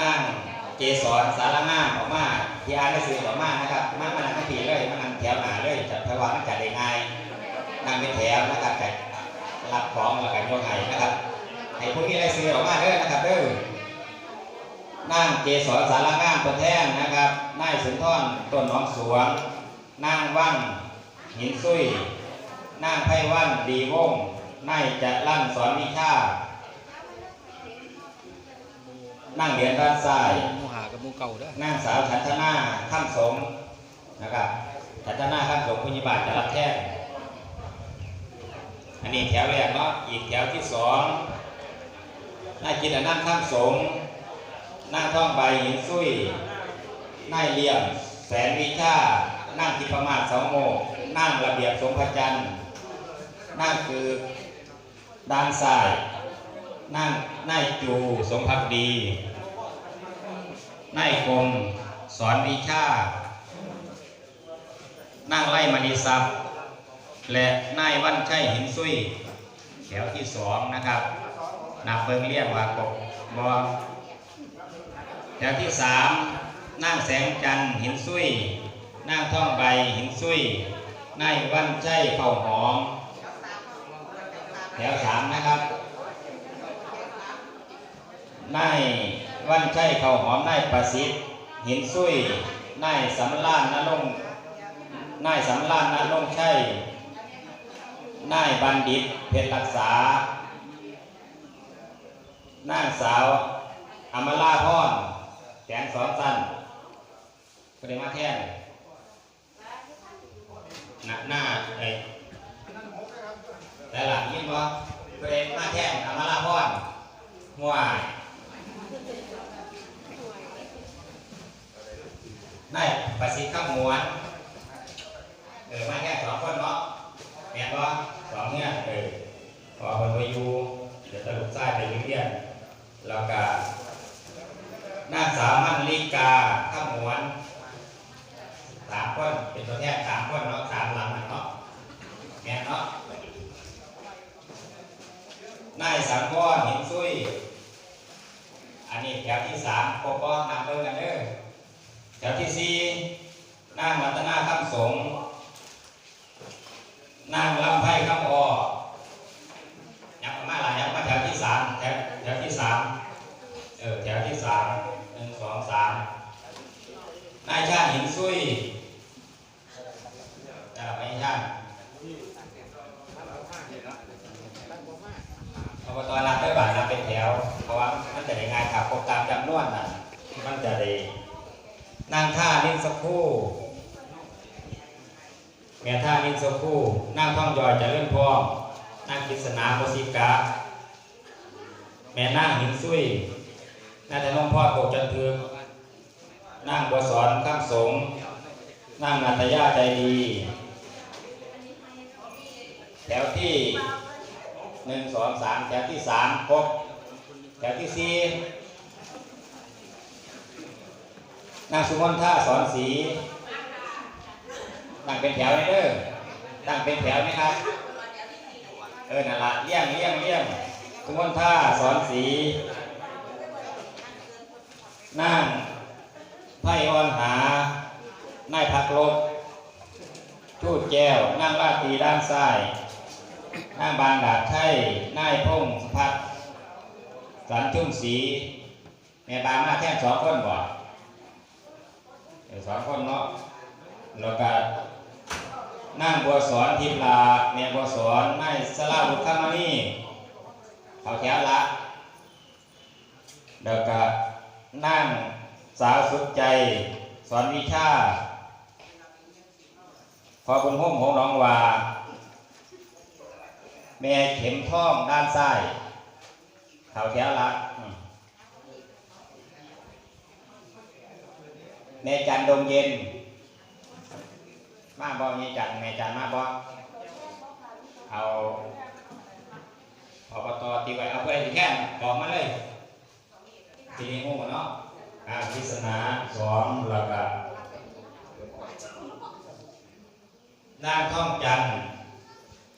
นั่งเกสรสารง่ามออกมาที่อ่านหนังสือออกมานะครับมามานั่งทีเลยมานั่งแถวหนาเลยจัดพราะว่ามันจัดได้ง่ายนั่งเป็นแถวนะครับจัดรับของแล้วกันยกให้นะครับให้ผู้ที่ได้ซื้อออกมาเด้อนะครับเด้อนั่งเกสรสารง่ามตัวแท่งนะครับนายสุนทรต้นหนองสวงนั่งว่างหินซุยนั่งไพ่วันดีวงนายจัดลั่นสอนวิชา นั่งเหรียญด้านซ้ายหมูหากับหมูเก่าเด้อนางสาวทันธนาข้ามสงนะครับทันธนาข้ามสงพุญิบาลจะรับแทนอันนี้แถวแรกเนาะอีกแถวที่สองนายกินอนั่งข้ามสงนั่งท่องใบหินซุยนายเลี่ยม แสนวิชานั่งทิพมาศเสาโมกนั่งระเบียบสงพระจันทร์นั่งคือด้านซ้าย นั่งนายจูสมภักดีนายคมสอนวิชา นั่งไล่มณีทรัพย์และนายวันชัยหินซุยแถวที่สองนะครับนับเบิงเรียกว่ากบบอแถวที่สามนั่งแสงจันทร์หินซุยนั่งท่องใบหินซุยนายวันชัยเข่าหอม แถวสามนะครับ นายวันชัยเขาหอมนายประสิทธิ์หินซุยนายสำลานนรงนายสำลานนรงค์ชัยนายบัณฑิตเพชรรักษานางสาวอมราพรแสงสอนสั้นก็ได้มาแท่นหน้าหน้าไอ้แต่หลังยินบ่าก็ได้มาแท่นอมราพรหัว ได้ประสิทธิ์ข้ามมวนเออมาแค่สองคนเนาะแม่นบ่สองเนี่ยเออพอคนไปอยู่เดี๋ยวตลุกใต้ไปเรียนแล้วก็นางสาวมั่นลิกาข้ามมวนสามคนเป็นตัวแทนสามคนเนาะสามหลังเนาะแม่นเนาะนายสังวรหินซุยอันนี้แถวที่สามปกป้องนำเบิ่งกันเด้อ ถวที่สี่นางรัตนาคำสงฆ์นางลำไพ่คำออยับมาหลายยับมาแถวที่สามแถวแถวที่สามเออแถวที่สามหนึ่งสองสามนายชาติหินซุยอ่าไม่ใช่อบตรับได้บัตรรับเป็นแถว เพราะว่ามันจะได้งายครับครบตามจำนวนน่ะมันจะได้ นั่งท่านิ่งสักครู่แม่ท่านิ่งสักครู่นั่งท่องยอยจะเลื่อนพร้อมนั่งกิษณาโมสิกะ แม่นั่งหินซุยนั่งแต่น้องพ่อโกจันทึกนั่งบัวสอนข้ามสงนั่งนัตยาใจดี แถวที่หนึ่งสองสามแถวที่สามครบแถวที่สี่ นางสุวรรณท่าสอนสีนั่งเป็นแถวเลยเด้อนั่งเป็นแถวไหมครับ เออนั่นละเลี้ยงเลี้ยงเลี้ยงสุวรรณท่าสอนสีนั่งไพ่อ่อนหานายพักลบทูดแก้วนั่งลาดตีด้านซ้ายนั่งบางดาดไทยนายพงศพัฒสันทุ่งสีแม่บางมาแค่งสองคนบ่เดี๋ยว สอนคนเนาะแล้วก็นั่งบัวสอนทิพลาแม่บัวสอนนายสลาบุตรมานี่เขาแถวละแล้วก็นั่งสาวสุดใจ สอนวิชา พอคุณห่มของน้องว่า แม่เข็มท่องด้านซ้ายเขาแถวละอืม แม่จันดงเย็น มาบ่แม่จันแม่จันมาบ่เอาอบตตีไว้เอาเพื่อนแค่บอกมาเลยทีนี้งูเนาะอาพิศนาสองแล้วก็นางท่องจัน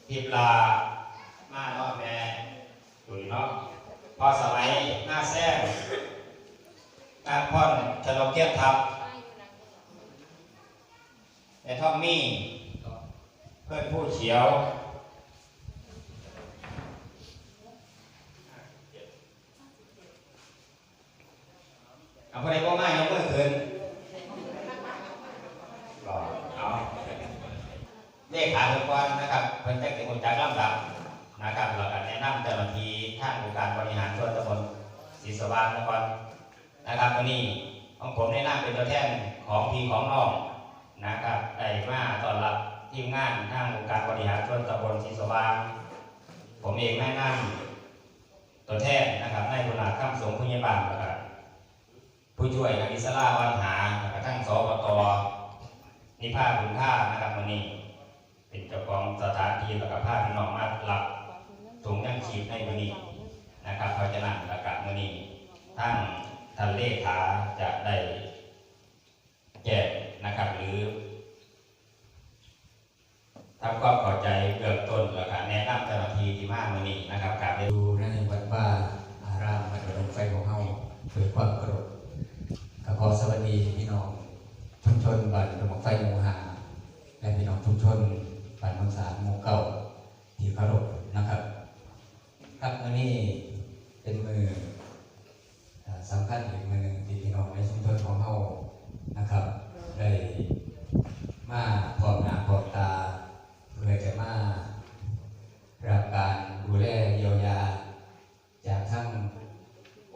ทิพลามาเนาะแม่ตุยเนาะพอสมัยหน้าแซงตาพ่อนฉลองเทียบทับ แต่ทอมมี่เพื่อนผู้เฉียวเอาคนใดบ่มายกมือขึ้นรอเอาเลขาทุกวันนะครับเพิ่นแจะเก็บคนจากลำดับนะครับแล้วก็แนะนำเจ้าหน้าที่างองค์การบริหารส่วนตำบลศรีสว่างนครนะครับวันนี้ของผมได้นำเป็นตัวแทนของพี่ของน้อง นะครับได้มาตอนรับทีมงานทางองค์การบริหารส่วนตำบลศรีสว่างผมเองแม่นะนำตัวแทนนะครับในบุญนาข้ามสงฆ์ผู้ใหญ่บ้านแล้วก็ผู้ช่วยนักอิสราวันหาแล้วก็ทั้งสอบตนิพาบุญท่านะครับวันนี้ เป็นเจ้าของสถานที่แล้วก็พาพี่น้องมารับถุงยังชีพในวันนี้นะครับเพราะฉะนั้นแล้วก็วันนี้ทั้งท่านเลขาจะได้ แจ้งนะครับหรือทำความเข้าใจเบื้องต้นแล้วก็แนะนำเจ้าหน้าที่ที่มาวันนี้นะครับการได้ดูในวัดว่าอารามวัดหลวงไฟของเฮาเกิดความกรดก็ขอสวัสดีพี่น้องชุมชนบ้านหลวงไฟหมู่หาและพี่น้องชุมชนบ้านบางสาหมู่เก้าที่เคารพนะครับ ครับมื้อนี้เป็นมือาสำคัญอีกมือหนึ่งที่พี่น้องในชุมชนของเฮานะครับ ได้มาพร้อมหน้าพร้อมตาเพื่อจะมา รับการดูแลเยียวยา จากทั้ง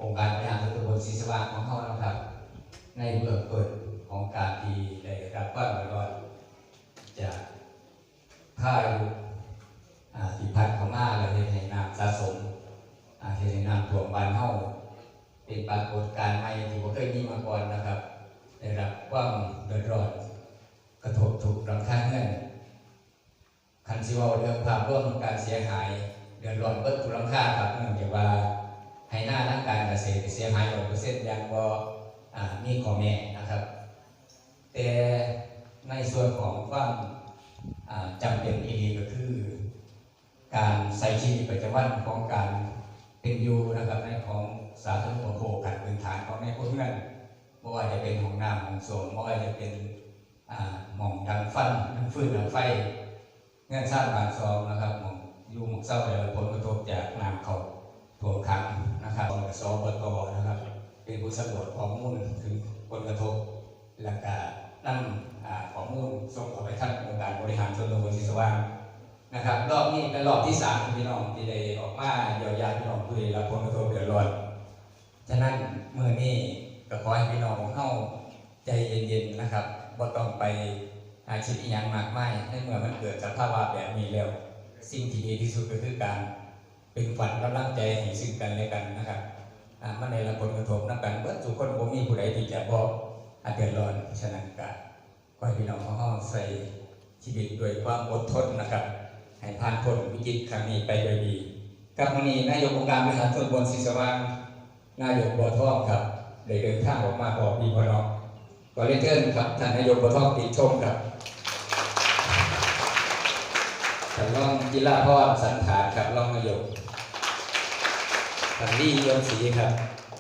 องค์การบริหารส่วนตำบลศรีสว่างของเขานะครับ ในเบื้องต้นของการที่ได้รับความเดือดร้อนจากพายุอ่าที่พัดเข้ามาแล้วเฮ็ดให้น้ำสะสมอ่าเฮ็ดให้น้ำท่วมบ้านเฮาเป็นปรากฏการณ์ใหม่ที่บ่เคยมีมาก่อนนะครับ ได้รับความเดือดร้อน กระทบถูกรังคาเงิน คันสิเว่าเรื่องภาพรวมของการเสียหาย เดือดร้อนเบิดทุกหลังคาครับเนื่องจากว่าให้หน้าทางการเกษตรเสียหายร้อยเปอร์เซ็นต์ยังบ่อ่ามีข้อแม้นะครับ แต่ ในส่วนของความอ่าจำเป็นอีกก็คือ การใส่ชีวิตประจำวันของการเป็นอยู่นะครับในของสาธารณูปโภคการพื้นฐานของในพวกเพื่อนไม่ว่าจะเป็นของน้ำของโสมไม่ว่าจะเป็นหม่องดังฟันดังฟืนดังไฟเงื่อนสร้างบานซองนะครับหมองยู่หมองเศร้าได้รับผลกระทบจากน้ำเขาท่วมขังนะครับสอบตนะครับ เป็นผู้สำรวจข้อมูลถึงผลกระทบและก็นำ อ่าข้อมูลส่งเข้าไปท่านองค์การบริหารส่วนตำบลศรีสว่างนะครับ รอบนี้เป็นรอบที่สามพี่น้องที่ได้ออกมาเยียวยาพี่น้องผู้ได้รับผลกระทบเดือดร้อนฉะนั้นเมื่อนี้ก็ขอให้พี่น้องของเข้าใจเย็นๆนะครับบ่ต้องไปอาชีพอีกอย่างมากมายในเมื่อมันเกิดสภาวะแบบนี้แล้ว สิ่งที่ดีที่สุดก็คือการเป็นฝันกำลังใจให้ซึ่งกันและกันนะครับมันในละผลกระทบนักกันเบิดทุกคนบ่มีผู้ใดที่จะบอก อาเดือดร้อนฉะนั้นก็ขอให้พี่น้องของเฮาใส่ชีวิตด้วยความอดทนนะครับ ให้ผ่านพ้นวิกฤตครั้งนี้ไปโดยดีกับมื้อนี้นายกองค์การบริหารส่วนบลศรีสว่างนายกบัวทองครับได้เดินทางออกมาบอกพี่พ่อน้องก็เรียนเชิญครับท่านนายกบัวทองติดชมครับท่านรองกีฬาพรสันฐานครับรองนายกท่านลี่ยมศรีครับ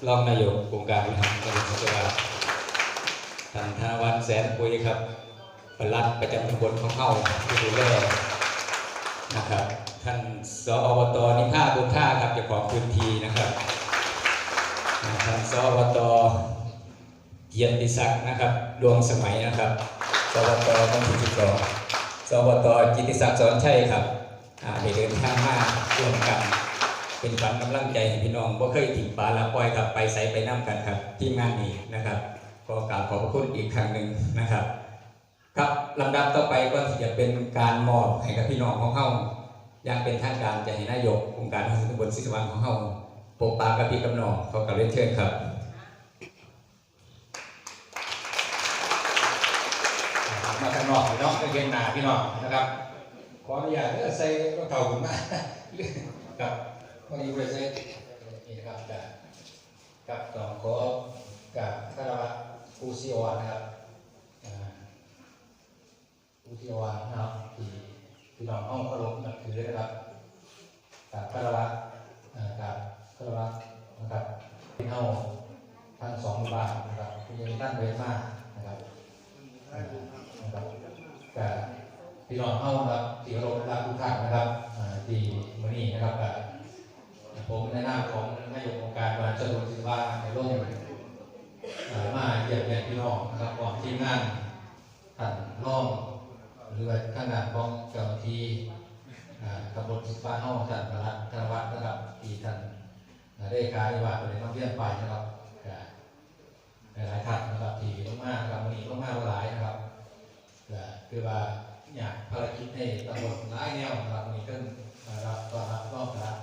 รองนายกองค์การบริหารตำบลสุรา ท่านทาวันแสนปุยครับประลัดประจำตำบลของเข้าผู้ดูแลนะครับ ท่านสอบตนิพาบุญท่าครับเจ้าของพื้นที่นะครับท่านสอบตเกียรติศักดิ์นะครับดวงสมัยนะครับสอบตคนที่สิบสองสวตจิติศักดิ์สอนชัยครับได้เดินทางมาร่วมกัน เป็นฝันกำลังใจให้พี่น้องว่าเคยถิ่งปลาละปล่อยครับไปใส่ไปน้ำกันครับ ที่งานนี้นะครับ ก็กราบขอบพระคุณอีกครั้งหนึ่งนะครับ ครับลำดับต่อไปก็จะเป็นการมอบให้กับพี่น้องของเฮาอย่างเป็นทางการจะให้นายกองค์การพัฒนาตำบลศิษวังของเฮาปกปากกับพี่กำนองเขากับเรียนเชิญครับมาข้างนอกพี่น้องเรียนหนาพี่น้องนะครับขออนุญาตเด้อใส่รองเท้าผมมาครับวันนี้ไปใส่นี่นะครับกับกับสองขอกับคารวะ ครูซีออนนะครับอูซีออนนะครับที่พี่น้องห้องเคารพนับถือนะครับกับคาระอ่ากับคารวะนะครับที่เฮาทั้งสองบานนะครับที่ยังตั้งเวรมากนะครับนะครับแต่พี่น้องเข้านะครับที่เคารพรักทุกท่านนะครับที่มื้อนี้นะครับก็ผมในนามของนายกองค์การบริหารส่วนตำบลศิลปาในร่มอ่า มาเยี่ยมเยียนพี่น้องนะครับพร้อมทีมงานท่านร่องหรือว่าข้างหน้าของเจ้าที่อ่าตำบลสุปาเฮาท่านประหลัดธนวัฒน์นะครับที่ท่านได้การนิวาสเป็นน้องเลี้ยนไปนะครับหลายท่านนะครับที่ลงมากครับวันนี้ลงมากหลายนะครับคือว่าอยากภารกิจให้ตำบลหลายแนวนะครับวันนี้ก็มารับต้อนรับรอบรับ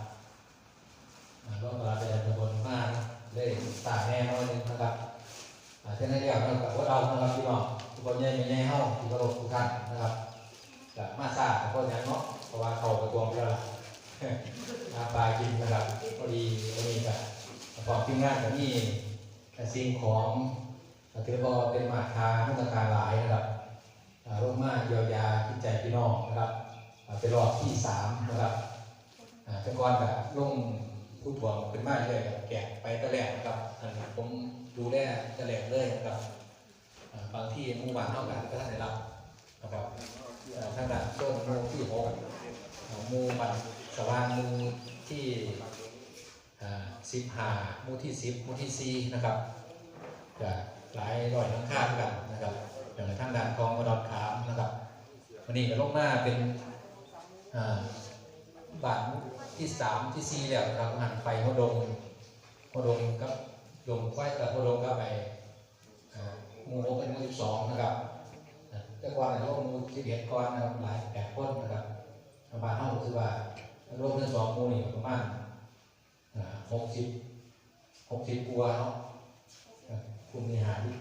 อ่ารอบรับเป็นตำบลมากได้ตาแน่นอนนะครับ เช่นนั้นเดียวกันกับพวกเรานะครับพี่น้องทุกคนใหญ่ใหญ่เฮาที่เคารพทุกท่านนะครับก็มาทราบกับคนนี้เนาะเพราะว่าเขากระทวงเยอะละอาปลากินนะครับพอดีวันนี้ก็ประกอบทีมงานกับนี่สิ่งของถือว่าเป็นมาคามาตรการหลายนะครับร่วมมาเยียวยาจิตใจพี่น้องนะครับเป็นรอบที่สามนะครับอ่าแต่ก่อนกับลงผู้ถ่วงเป็นมากเลยกับแกะไปตะแหลกนะครับอันนี้ผม ดูแลตะแหลกเลยนะครับบางที่มู่บ้านเท่ากันก็ท่านได้รับนะครับเอ่อทางด้านต้นมูที่หกมูมันสว่างมูที่สิบหามูที่สิบมูที่สี่นะครับจะหลายร้อยน้ำข้ามกันนะครับอย่างทางด้านของมดอนขามนะครับวันนี้ก็ลงมาเป็นอ่าบาทที่สามที่สี่แล้วนะครับหันไปหัวดงหัวดงกับ ดงไฟกับหัวดงกับไปอ่าหมูหกเป็นมูสิบสองนะครับแต่ก่อนเนี่ยโรคมูสิบเอ็ดก้อนนะครับหลายแปดคนนะครับประมาณห้าคือว่าโรคเรื่องสองมูนี่ประมาณหกสิบหกสิบกว่าเนาะคุณมีหาที่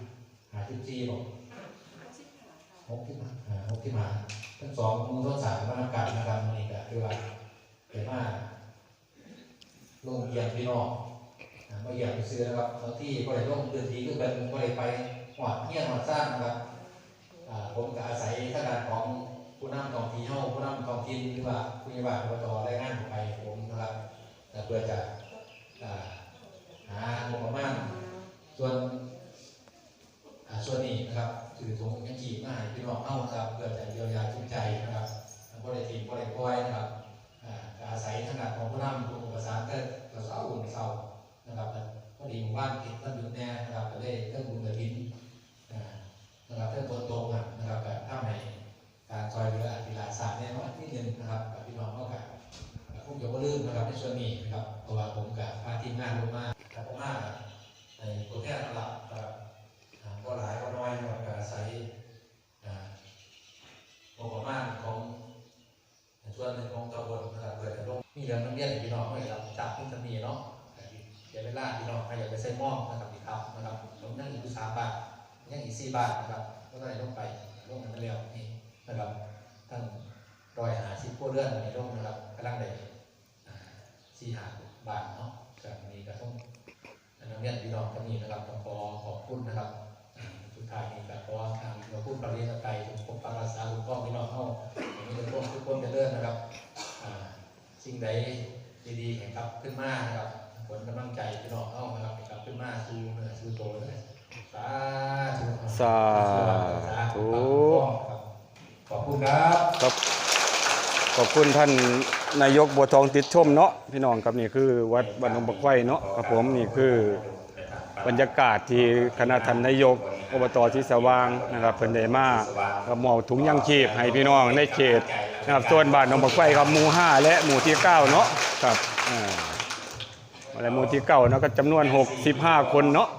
หาที่จีบอกหกที่หาหกที่มาทั้งสองมูทั้งสามมานำกันนะครับนี่ก็คือว่าเป็นว่าลงเยียนพี่น้อง มาเยียนไปซื้อนะครับบางที่ก็ได้ลงพื้นทีก็เป็นก็ได้ไปหอดเงี้ยหอดสร้างนะครับผมก็อาศัยท่างด้านของผู้นำท้องที่เฮาผู้นำท้องถิ่นหรือว่าผู้ใหญ่บ้านอบตรายงานผมไปผมนะครับแต่เพื่อจะอ่าหางบประมาณส่วนอ่าส่วนนี้นะครับถือถุงยังจีมาให้พี่น้องเฮาครับเพื่อจะเยียวยาจิตใจนะครับบ่ได้ทีบ่ได้ปล่อยนะครับอาศัยทางด้านของผู้นำผู้ประสานเกิดกระเสาอุ่นเสา นะครับพอดีหมู่บ้านติดต้นหยุดแน่นะครับก็ได้เรื่องบุญกระถินอ่านะครับเพื่อตัวตรงอะนะครับแบบทำให้การซอยเรืออภิลาศาสตร์เนี่ยน้อยนิดนึงนะครับกับพี่น้องก็กับผมอย่าลืมนะครับในส่วนนี้นะครับเพราะว่าผมกับพาทีมงานลงมาครับมมาในตัวแทนหลักนะครับก็หลายก็น้อยครับก็อาศัยอ่างบประมาณของส่วนหนึ่งของตำบลนะครับเพื่อจะลงมีเรื่องนักเรียนให้พี่น้อง ลาพี่น้องใครอยากไปใส่หม้อนะครับพี่ครับนะครับผมนั่งอยู่สามบาทยังอีกสี่บาทนะครับก็ได้ลงไปลงกันเร็วนี่นะครับทั้งรอยหาสิบโคเรือนในลงนะครับกำลังได้สี่หาบาทเนาะจากนี้ก็ต้องนักเรียนพี่น้องก็มีนะครับต้องขอขอบคุณนะครับสุดท้ายนี้ก็ขอทางเราพูดประเรียนไปถึงปกปักรักษาคุณพ่อพี่น้องเข้าอย่างนี้ทุกคนทุกคนจะเลื่อนนะครับสิ่งใดดีๆแห่งครับขึ้นมานะครับ ผลกำลังใจพี่น้องเข้านะครับให้กลับขึ้นมาสู่เหนือสู่โตเลยสาธุสาธุขอบคุณครับครับ ขอบคุณท่านนายกบัวทองติดชมเนาะพี่น้องครับนี่คือวัดบ้านหนองบักไฟเนาะครับผมนี่คือบรรยากาศที่คณะท่านนายกอบตที่สว่างนะครับเพิ่นได้มากับหมอบถุงยังชีพให้พี่น้องในเขตนะครับส่วนบ้านหนองบักไฟครับหมู่5และหมู่ที่9เนาะครับอ่า และหมู่ที่9เนาะก็จำนวน 65 คนเนาะ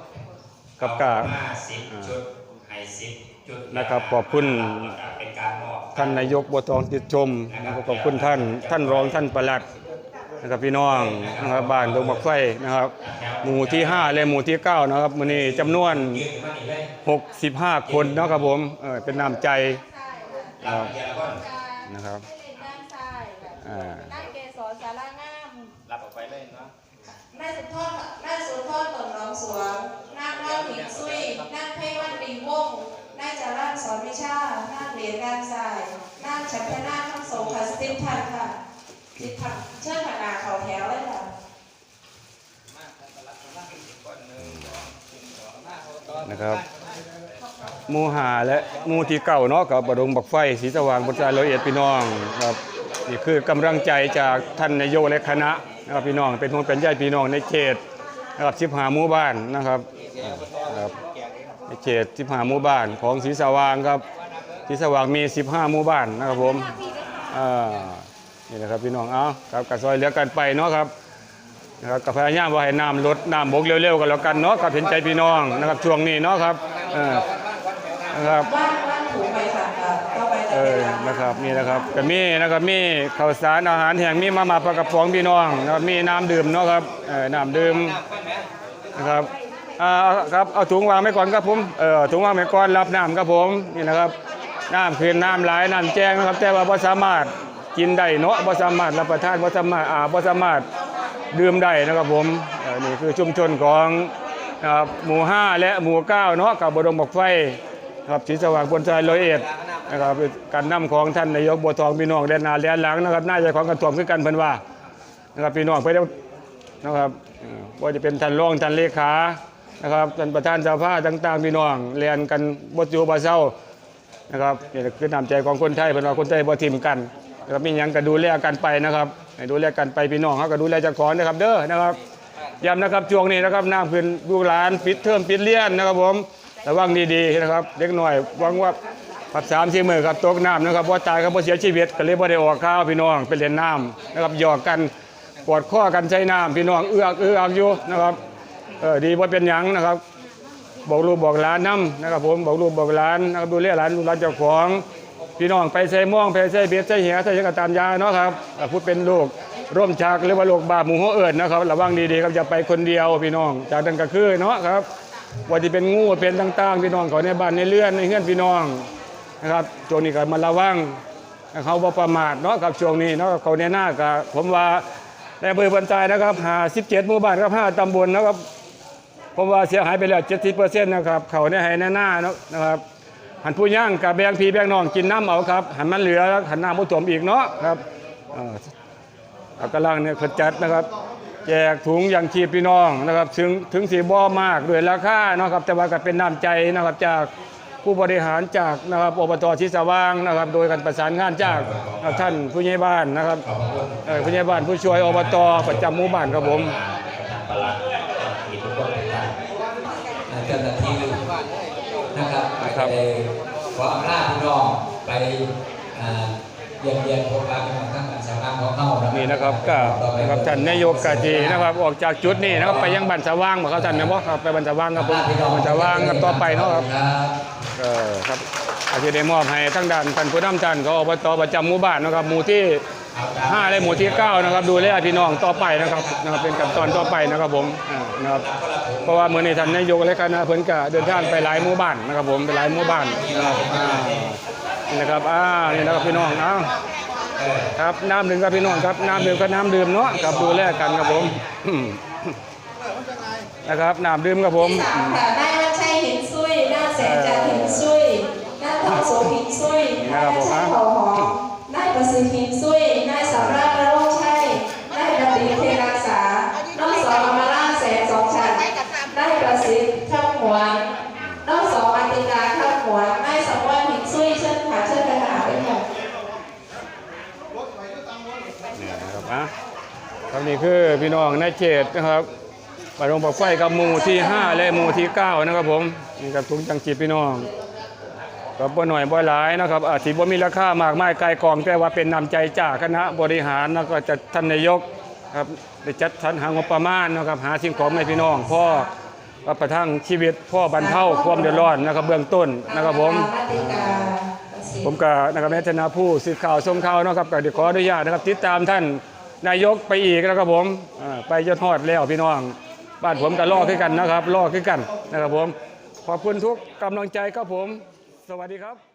กับกาห้าสิบจุดให้สิบจุดนะครับขอบคุณเป็นการมอบท่านนายกบัวทองติดชมนะครับขอบคุณท่านท่านรองท่านประหลัดนะครับพี่น้องนะครับบ้านดงบักไฟนะครับหมู่ที่ 5 และหมู่ที่ 9 นะครับมื้อนี้จำนวนยืนมาอีกเลย65 คนเนาะครับผมเออเป็นน้ำใจเราเยอะก้อนนะครับให้เล่นด้านซ้ายแบบอ่านั่งเกสรสารางามรับออกไปเลยเนาะ นายสุทรนายสุทรตนน้องสวงนางเล่าหิงซุยนางไพวันดีวงศ์นายจารันสอนวิชานางเหรียญด้านซ้ายนางฉันทนาทั้งสองค่ะสติปทันค่ะสติปทันเชิญขนาเขาแถวเลยค่ะมาแล้วก็รับนะครับมูหาและมูที่เก่าเนาะกับบดงบักไฟสีสว่างบนใจร้อยเอ็ดพี่น้องครับนี่คือกำลังใจจากท่านนายกและคณะ นะครับพี่น้องเป็นห่วงเป็นใยพี่น้องในเขตนะครับสิบหาหมู่บ้านนะครับครับในเขตสิบหาหมู่บ้านของสีสว่างครับสีสว่างมี 15 หมู่บ้านนะครับผมอ่านี่นะครับพี่น้องเอาครับกระซอยเหลือกันไปเนาะครับนะครับกับพยายามว่าให้น้ำลดน้ำบกเร็วๆกันแล้วกันเนาะกับเห็นใจพี่น้องนะครับช่วงนี้เนาะครับนะครับ บ้านบ้านถูไปค่ะต่ อไปเออนะครับนี่นะครับก็มีนะครับมีข้าวสารอาหารแห้งมีมาม่าปลากระป๋องพี่น้องนะครับมีน้ำดื่มเนาะครับเออน้ำดื่มนะครับอ่าครับเอาถุงวางไว้ก่อนครับผมเออถุงวางไว้ก่อนรับน้ำครับผมนี่นะครับน้ำคืนน้ำไหลายน้ำแจ้งนะครับ แต่ว่าบ่สามารถกินได้เนาะบ่สามารถรับประทานบ่สามารถอ่าบ่สามารถดื่มได้นะครับผมเออนี่คือชุมชนของนะครับหมู่ 5 และหมู่ 9 เนาะกับบรมบอกไฟ ครับศรีสว่างบนใจร้อยเอ็ดนะครับการนำของท่านนายกบัวทองพี่น้องแดนนาแดนหลังนะครับน่าจะของกระถ่วมขึ้นกันเพิ่นว่านะครับพี่น้องไปได้วนะครับว่าจะเป็นท่านรองท่านเลขานะครับท่านประธานสภาต่างๆพี่น้องเรียนกันบ่อยู่บ่เศร้านะครับนี่คือนำใจของคนไทยเป็นว่าคนไทยบ่ทิมกันนะครับมีหยังก็ดูแลกันไปนะครับให้ดูแลกันไปพี่น้องเขาก็ดูแลเจ้าของนะครับเด้อนะครับย้ำนะครับช่วงนี้นะครับน้ำขึ้นลูกหลานปิดเทอมปิดเรียนนะครับผม ระวังดีๆนะครับเด็กหน่อยหวังว่าผัดสามสี่มือครับตกน้ำนะครับว่าตายครับว่าเสียชีวิตก็เลยบ่ได้ออกข้าวพี่น้องไปเล่นน้ำนะครับหยอกกันปวดข้อกันใช้น้ำพี่น้องเอื้อกเอื้อกอยู่นะครับเออดีว่าเป็นหยังนะครับ บอกลูกบอกหลานนํนะครับผมบอกลูกบอกหลานนะครับดูแลหลานดูหลานเจ้าของพี่น้องไปใส่ม่วงไปใส่เบ็ดใส่เหียใส่ยังก็ตามยาเนาะครับพูดเป็นลูกร่วมชักหรือว่าลูกบาปหมูหัวเอิญนะครับระวังดีๆครับอย่าไปคนเดียวพี่น้องจากนั้นก็คือเนาะครับ ว่าที่เป็นงูเป็นต่างๆพี่น้องเขาในบ้านในเรือนในเฮือนพี่น้องนะครับช่วงนี้ก็มาระวังเขาบ่ประมาทเนาะครับช่วงนี้เนาะเขาในหน้าก็ผมว่าในอำเภอบันทรายนะครับหา17หมู่บ้านครับ5ตำบลนะครับผมว่าเสียหายไปแล้ว70%นต์นะครับเขาเนี่ยให้หน้าเนาะนะครับหันผู้ย่างกับแบงพีแบงนองกินน้ำเอาครับหันมันเหลือหันน้ำผู้ถมอีกเนาะครับอ่ากำลังเนี่ยเพิ่นจัดนะครับ แจกถุงยางชีพพี่น้องนะครับ ถึงถึงสีบ่มากด้วยราคาเนาะครับ แต่ว่าก็เป็นน้ำใจนะครับจากผู้บริหารจากนะครับอบตชิสว่างนะครับ โดยการประสานงานจากท่านผู้ใหญ่บ้านนะครับเอ่อผู้ใหญ่บ้านผู้ช่วยอบตประจำหมู่บ้านครับผมประหลัดมีทุกคนเป็นการเจ้าหน้าที่นะครับนะครับไปขออำนาจพี่น้องไป อ่าเยี่ยมเยียนพบปะพี่น้องทั้งการสร้างของเขานี่นะครับก็นะครับท่านนายกกะจีนะครับออกจากจุดนี้นะครับไปยังบันสว่างบอกเขาท่านนะบ่ครับไปบันสว่างครับผมบันสว่างครับต่อไปเนาะครับเออครับอาจจะได้มอบให้ทั้งด้านท่านผู้นำท่านก็อบตประจำหมู่บ้านนะครับหมู่ที่ 5และหมู่ที่9นะครับ ดูแลพี่น้องต่อไปนะครับนะครับเป็นขั้นตอนต่อไปนะครับผมอ่านะครับเพราะว่ามื้อนี้ท่านนายกและคณะเพิ่นก็เดินทางไปหลายหมู่บ้านนะครับ ผมไปหลายหมู่บ้านนะครับอ่านี่นะครับอ่านี่นะครับพี่น้องเอ้าครับน้ำดื่มครับพี่น้องครับน้ำดื่มก็น้ำดื่มเนาะครับดูแลกันครับผมอืมนะครับน้ำดื่มครับผมที่สามค่ะนายวันชัยหินซุยนายแสนจันทร์หินซุยนายทองโสหินซุยนายชัยเขาหอมนายประสิทธิ์หินซุยนายสำราญนรงค์ชัยนายบัณฑิตเทรักษาน้องสองอมราแสนสองชันนายประสิทธิ์ข้ามหวนน้องสองอันติกาข้ามหวนนายสมวันหินซุยเชิญค่ะเชิญไปหาเลยค่ะ เนี่ยนะครับอะ ครับนี่คือพี่น้องในเขตนะครับบารมปักไฟกับหมู่ที่ 5 และหมู่ที่ 9 นะครับผมนี่กับถุงจังจีพี่น้องก็บ่หน่อยบ่หลายนะครับอาจสิบ่มีราคามากมายไกลกองแต่ว่าเป็นนำใจจากคณะบริหารแล้วก็จะท่านนายกครับได้จัดสรรหางบประมาณนะครับหาสิ่งของให้พี่น้องพ่อประทังชีวิตพ่อบรรเทาความเดือดร้อนนะครับเบื้องต้นนะครับผมผมก็นะครับในฐานะผู้สื่อข่าวชมข่าวนะครับก็ขออนุญาตนะครับติดตามท่าน นายกไปอีกนะครับผมไปยอดทอดแล้วพี่น้อง บ้านผมก็ล่อขึ้นกันนะครับล่อขึ้นกันนะครับผม ขอบคุณทุกกำลังใจครับผม สวัสดีครับ